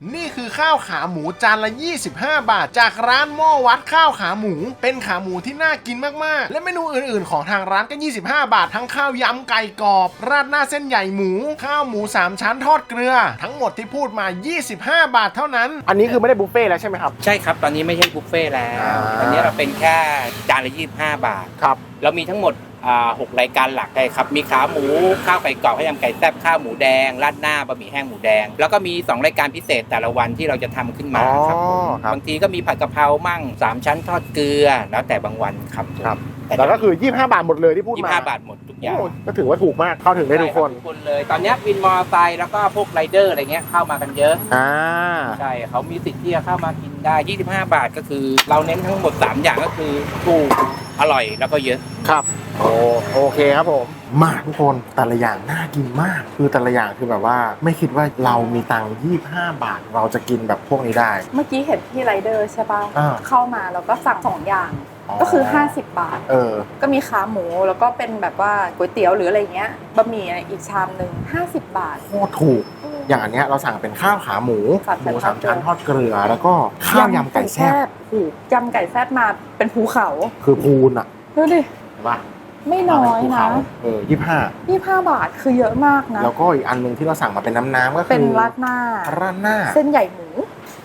นี่ คือข้าวขาหมูจานละ 25 บาท จากร้านหม้อวัดข้าวขาหมู เป็นขาหมูที่น่ากินมากๆ และเมนูอื่นๆ ของทางร้านก็ 25 บาท ทั้งข้าวยำไก่กรอบ ราดหน้าเส้นใหญ่หมู ข้าวหมู 3 ชั้นทอดเกลือ ทั้งหมดที่พูดมา 25 บาทเท่านั้น อันนี้คือไม่ได้บุฟเฟ่ต์แล้วใช่ไหมครับ ใช่ครับ ตอนนี้ไม่ใช่บุฟเฟ่ต์แล้ว อ่า ตอนนี้เราเป็นแค่จานละ 25 บาท ครับ เรามีทั้งหมดอ่าหกรายการหลักเลยครับ มีขาหมู ข้าวไก่กรอบข้าวยำไก่แซ่บข้าวหมูแดงราดหน้าบะหมี่แห้งหมูแดง แล้วก็มี 2 รายการพิเศษแต่ละวันที่เราจะทำขึ้นมาครับผมครับบางทีก็มีผัดกะเพรามั่ง 3 ชั้นทอดเกลือ แล้วแต่บางวันครับผมครับแต่แล้วก็คือ 25 บาทหมดเลยที่พูดยี่มาห้าบาทหมดทุก อย่างโอ้ก็ถือว่าถูกมากเข้าถึงได้ทุกคนใช่รับทุกคนเลย ตอนนี้วินมอเตอร์ไซค์แล้วก็พวกไรเดอร์อะไรเงี้ยเข้ามากันเยอะ อ่า ใช่เขามีสิทธิ์ที่จะเข้ามากินได้ 25 บาทก็คือ เราเน้นทั้งหมด 3 อย่างก็คือถูกอร่อยแล้วก็เยอะ ครับ โอโอเคครับผม มาทุกคนแต่ละอย่างน่ากินมาก คือแต่ละอย่างคือแบบว่า ไม่คิดว่าเรามีตังค์25 บาท เราจะกินแบบพวกนี้ได้ เมื่อกี้เห็นที่ไรเดอร์ใช่ป่ะอ่า เข้ามาแล้วก็สั่งสองอย่าง ก็คือ 50 บาท เออ ก็มีขาหมูแล้วก็เป็นแบบว่าก๋วยเตี๋ยวหรืออะไรเงี้ยบะหมี่อีกชามหนึ่ง50 บาท โคตรถูก อย่างอันเนี้ยเราสั่งเป็นข้าวขาหมูสามหชั้นมูสามทอดเกลือชั้นทอดเกลือแล้วก็ข้าวยำไก่แซ่บถูกยำไก่แซ่บมาเป็นภูเขาคือพูนอะดูดิเห็นปะไม่น้อยมาเป็ภูนะเขาเออยี่ห้า25บาทคือเยอะมากนะ แล้วก็อีกอันหนึ่งที่เราสั่งมาเป็นน้ำน้ำก็คือเป็นราดหน้า ราดหน้าเส้นใหญ่หมู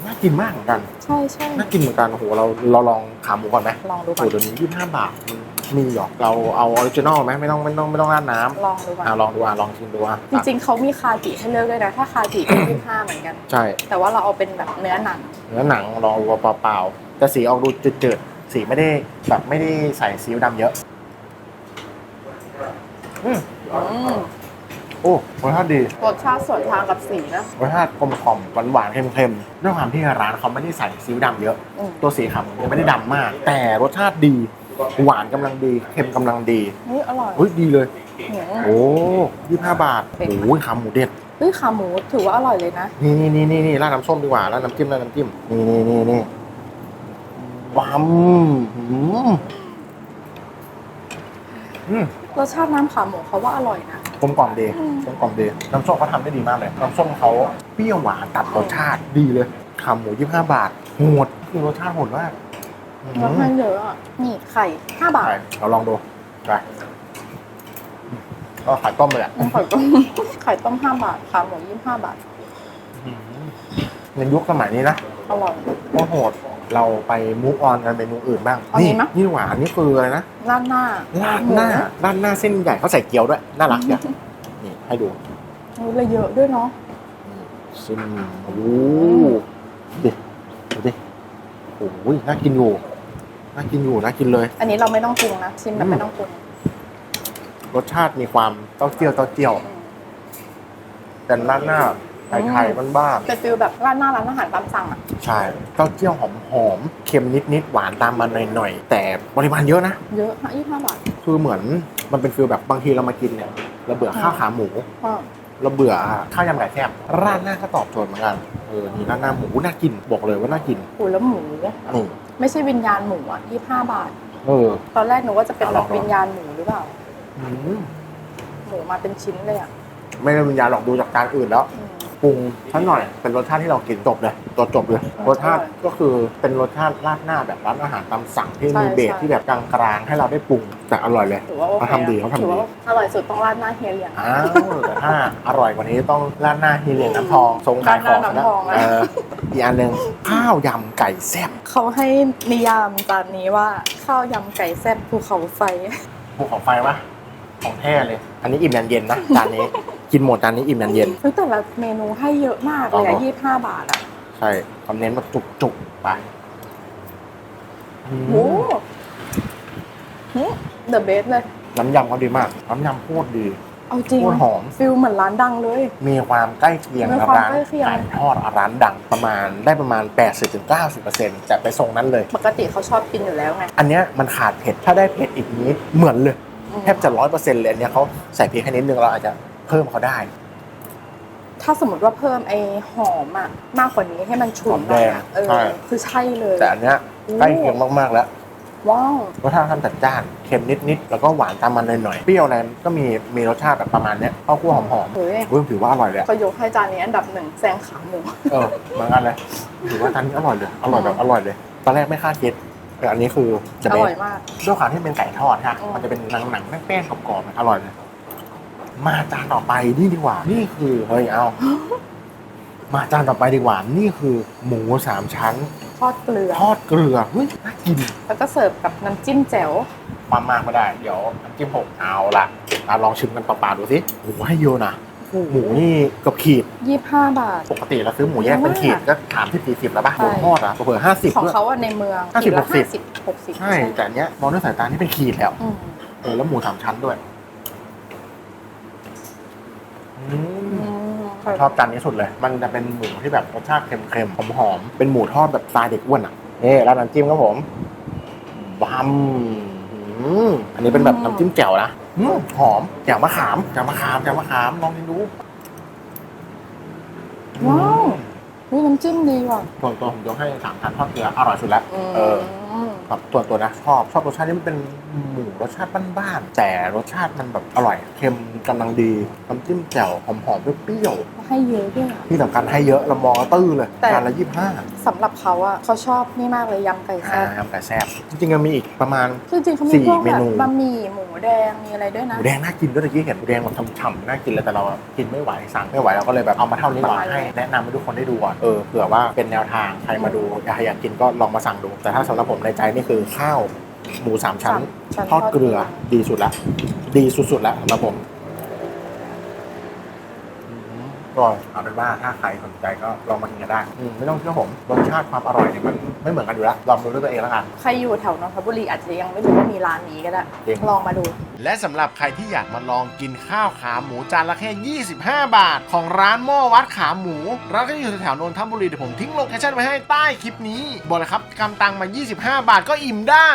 น่ากินมากเหมือนกัน ใช่ใช่น่ากินเหมือนกันโอ้โหเราเราลองขาหมูก่อนไหมลองดูก่โอ้อนเดี๋ยวนี้ยี่ห้าบาทมันมีหรอกเราเอาออริจินอลไหมไม่ต้องไม่ต้องไม่ต้องราดน้ลองดูก่อำนอะลองดูอะลองชิมดูอะจริงๆเขามีคาจิให้เลือกด้วยนะ ถ้าคาจิก็25เหมือนกันใช่แต่ว่าเราเอาเป็นแบบเนื้อหนังเนื้อหนังลองดูเปล่าๆแต่สีออกดูจืดๆสีไม่ได้แบบไม่ได้ใส่ซีอิ๊วดำเยอะ อืมอืม โอ้รสชาติดี รสชาติส่วนทางกับสีนะ รสชาติกลมกล่อมหวานหวานๆเค็มๆด้วยความที่ร้านเขาไม่ได้ใส่ซีอิ๊วดำเยอะ อืม ตัวสีขาวยังไม่ได้ดำมาก แต่รสชาติดี หวานกำลังดี เค็มกำลังดีเฮ้ยอร่อยเฮ้ยดีเลยอืม โอ้ยี่ห้าบาทเป็นโอ้ยขาหมูเด็ด เฮ้ยขาหมูถือว่าอร่อยเลยนะ นี่นี่นี่นี่นี่ราดน้ำส้มดีกว่าราดน้ำจิ้มราดน้ำจิ้มนี่นี่นี่นี่วัมอืมอืมรสชาติน้ำขาหมูเขาว่าอร่อยนะ กลมกล่อมดีอืมกลมกล่อมดีน้ำส้มเขาทำได้ดีมากเลย น้ำส้มเขาเปรี้ยวหวานตัดรสชาติดีเลยขาหมูยี่ห้าบาทโหดคือรสชาติโหดมากอืมรสชาติเยอะอะนี่ไข่ห้าบาทไปเราลองดูไปก็ขายต้มเลยอะไข่ต้มไข่ต้มห้าบาทขาหมูยี่ห้าบาทในยุคสมัยนี้นะอร่อยโอ้โหด เราไปมูฟออนกันเมนูอื่นบ้างเอานี่นี้ไหม นี่หวานนี่คืออะไรนะราดหน้าราดหน้าราดหน้าเส้นใหญ่เขาใส่เกี๊ยวด้วยน่ารักเนี่ยนี่ให้ดูเฮ้ยเลยเยอะด้วยเนาะซิมโอ้โหดิดูดิโอ้ยน่ากินอยู่น่ากินอยู่น่ากินเลย อันนี้เราไม่ต้องปรุงนะชิมแบบไม่ต้องปรุงรสชาติมีความเต้าเจี้ยวเต้าเจี้ยวอืมแต่ราดหน้า ไทยๆบ้านเป็นฟิลแบบราดหน้าร้านอาหารตามสั่งอะๆใช่เต้าเจี้ยวหอมๆเค็มนิดๆหวานตามมาหน่อยๆแต่ปริมาณเยอะนะ เยอะฮะยี่ห้าบาท คือเหมือนมันเป็นฟิลแบบบางทีเรามากินเนี่ยเราเบื่อข้าวขาหมู ก็เราเบื่อข้าวยำไก่แซ่บราดหน้าก็ตอบโจทย์เหมือนกันเออนี่ราดหน้าหมูน่ากินบอกเลยว่าน่ากินหูแล้วหมูนี่ไม่ใช่วิญญาณหมูอะยี่ห้าบาท เออ ตอนแรกหนูว่าจะเป็นเอาแบลอบงดูวิญญาณหมูหรือเปล่า อืมหมูมาเป็นชิ้นเลยอะไม่ได้วิญญาณหรอกดูจากจานอื่นแล้ว อืม ปรุงสักหน่อยเป็นรสชาติที่เรากินจบเลยตัวจบเลยรสชาติก็คือเป็นรสชาติราดหน้าแบบร้านอาหารตามสั่งที่ใช่มีเบสใช่ที่แบบกลางๆให้เราได้ปรุงแต่อร่อยเลยถือว่าโอเคเขาทำดีเขาทำดีถือว่าอร่อยสุดต้องราดหน้าเฮียเหลียง อ้าวแต่ถ้าอร่อยกว่านี้ต้องราดหน้าฮีเลียงน้ำทองทรงขายของราดหน้านะน้ำทองอะเอออีกอันหนึ่งข้าวยำไก่แซ่บเขาให้นิยามจานนี้ว่าข้าวยำไก่แซ่บภูเขาไฟ ภูเขาไฟวะของแท้เลย อันนี้อิ่มยันเย็นนะจานนี้ กินหมดจานนี้อิ่มยันเย็นเฮ้ยแต่ละเมนูให้เยอะมากเลยเอาอะเหรอยี่ห้าบาทอะใช่คำเน้นมาจุกๆไปอืมโอ้เดอะเบสเลย น้ำยำเขาดีมาก น้ำยำโคตรดีเอาจริง โคตรหอม ฟิลเหมือนร้านดังเลย มีความใกล้เคียงมีกับความร้านใกล้เคียง ไก่ทอดร้านดังประมาณได้ประมาณ 80-90%จะไปทรงนั้นเลย ปกติเขาชอบกินอยู่แล้วไงอันเนี้ยมันขาดเผ็ด ถ้าได้เผ็ดอีกนิดเหมือนเลย อืมแทบจะร้อยเปอร์เซ็นต์เลยอันเนี้ยเขาใส่พริกแค่นิดนึงเราอาจจะ เพิ่มเขาได้ ถ้าสมมติว่าเพิ่มไอ้หอมอะมากกว่านี้ให้มันฉุนหน่อยอะหอมแดงเออ ใช่ คือใช่เลย แต่อันเนี้ยใกล้เคียงมากๆแล้วว้าว รสชาติค่อนข้างจัดจ้านเค็มนิดๆแล้วก็หวานตามมันหน่อยๆเปรี้ยวอะไรก็มีมีรสชาติแบบประมาณเนี้ยข้าวคั่วหอมเฮ้ยๆอุ้ยถือว่าอร่อยเลยอะก็ยกให้จานนี้อันดับหนึ่งแซงขาหมู เออเหมือนกันเลยถือว่าจานนี้อร่อยเลยอร่อยแบบอร่อยเลย ตอนแรกไม่คาดคิดแต่อันนี้คือจะอเป็น ร่อยมาก ด้วยความที่เป็นไก่ทอดฮะ อืม มันจะเป็นหนังหนังๆแป้งๆกรอบๆอร่อยเลย มาจานต่อไปนี่ดีกว่า นี่คือเฮ้ยเอา มาจานต่อไปดีกว่า นี่คือหมูสามชั้น ทอดเกลือ ทอดเกลือเฮ้ยน่ากิน แล้วก็เสิร์ฟกับน้ำจิ้มแจ่วความมากไม่ได้ เดี๋ยวน้ำจิ้มหกเอาละอะลองชิมกันเปล่าๆดูสิโอ้โหให้เยอะนะหมูนี่เกับขีดยี่สิบห้าบาท ปกติเราซื้อหมูแยกเป็นขีดก็ถามที่สี่สิบแล้วป่ะใช่หมูทอดอะเผื่อห้าสิบของด้วยเขาอะในเมืองห้าสิบขีดละหกสิบห้าสิบหกสิบใช่แต่อันเนี้ยมองด้วยสายตานี่เป็นขีดแล้วอืมเออแล้วหมูสามชั้นด้วยอืมอืม ชอบจานนี้สุดเลย มันจะเป็นหมูที่แบบรสชาติเค็มๆ หอมๆ เป็นหมูทอดแบบสไตล์เด็กอ้วนอะนี่แล้วน้ำจิ้มครับผมบัมอืมอันนี้เป็นแบบน้ำจิ้มแจ่วนะอืมหอมแจ่วมะขามแจ่วมะขามแจ่วมะขามลองกินดูว้าวนี่น้ำจิ้มดีว่ะส่วนตัวผมยกให้สามชั้นทอดเกลืออร่อยสุดแล้วเออ มครับตัวตัวนะชอบชอบรสชาติที่มันเป็นหมูรสชาติบ้านๆแต่รสชาติมันแบบอร่อยเค็มกำลังดีน้ำจิ้มแจ่วหอมๆเปรี้ยวให้เยอะด้วยอะๆที่สำคัญให้เยอะเรามองแล้วตื้อเลยแต่จานละยี่สิบห้าสำหรับเขาอะเขาชอบนี่มากเลยยำไก่แซ่บอ่าไก่แซ่บจริงๆมันมีอีกประมาณคือจริงๆเขาสี่มีพวกเมแบบนูบะหมี่หมูแดงมีอะไรด้วยหนะมูแดงน่ากินด้วยตะกี้เห็นหมูแดงมันฉ่ำๆน่ากินเลยแต่เราอะกินไม่ไหวสั่งไม่ไหวเราก็เลยแบบเอามาเท่านี้ก่อนประมาณให้แนะนำให้ทุกคนได้ดูก่อนเออเผื่อว่าเป็นแนวทางใครมาดูอยากอยากกินก็ลองมาสั่งดูแต่ถ้าสำหรับผมในใจนี่คือข้าวหมูสามชั้นชั้นทอดเกลือ ดีสุดละ ดีสุดๆแล้วสำหรับผม ก็เอาเป็นว่าถ้าใครสนใจก็ลองมากินกันได้อืมไม่ต้องเชื่อผมรสชาติความอร่อยเนี่ยมันไม่เหมือนกันอยู่แล้วลองดูด้วยตัวเองแล้วกัน ใครอยู่แถวนนทบุรีอาจจะยังไม่รู้ว่ามีร้านนี้ก็ได้ จริง ลองมาดู และสำหรับใครที่อยากมาลองกินข้าวขาหมูจานละแค่ 25 บาท ของร้านหม้อวัดขาหมูร้านก็อยู่แถวๆนนทบุรีเดี๋ยวผมทิ้งโลเคชั่นไว้ให้ใต้คลิปนี้ บอกเลยครับกำตังมา 25 บาทก็อิ่มได้